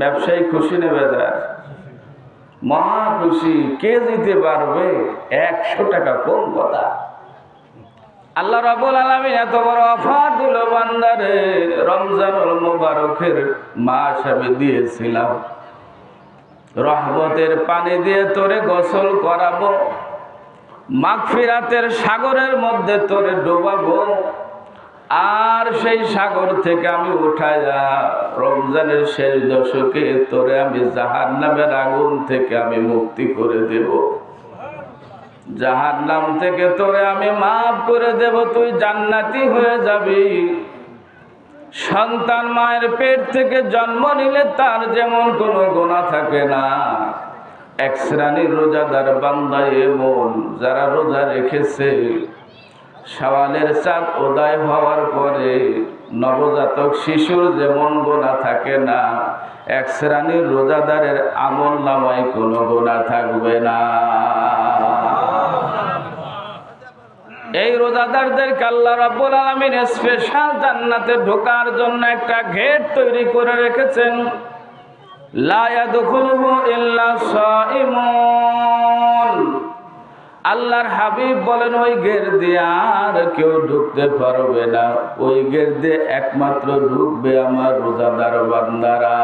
ব্যবসায়ী খুশি নেবে যার মহা খুশি, কে দিতে পারবে? একশো টাকা কোন কথা? আল্লাহ রাবুল আলমিন এত বড় অফার দিল বান্দারে, রমজানুল মুবারকের মাস আমি দিয়েছিলাম। রহমতের পানি দিয়ে তোরে গোসল করাবো, মাগফিরাতের সাগরের মধ্যে তোরে ডোবাবো। আর সেই সাগর থেকে আমি উঠাইয়া রমজানের শেষ দশকে তোরে আমি জাহার নামের আগুন থেকে আমি মুক্তি করে দেব। জাহার নাম থেকে তোরে আমি মাফ করে দেব, তুই জান্নাতি হয়ে যাবি। সন্তান মায়ের পেট থেকে জন্ম নিলে তার যেমন কোনো গোনা থাকে না। এক শ্রেণির রোজাদার বান্দা এমন, যারা রোজা রেখেছে সওয়ালের চাঁদ উদয় হওয়ার পরে নবজাতক শিশুর যেমন গোনা থাকে না, এক শ্রেণির রোজাদারের আমল নামায় কোনো গোনা থাকবে না। এই রোজাদারদের আল্লাহ রাব্বুল আলামিন স্পেশাল জান্নাতে ঢোকার জন্য একটা গেট তৈরি করে রেখেছেন। লা ইয়াদখুলুহু ইল্লা সাইমুন। আল্লাহর হাবিব বলেন, ওই গের দিয়ে আর কেউ ঢুকতে পারবে না। ওই গের দিয়ে একমাত্র ঢুকবে আমার রোজাদার বান্দারা।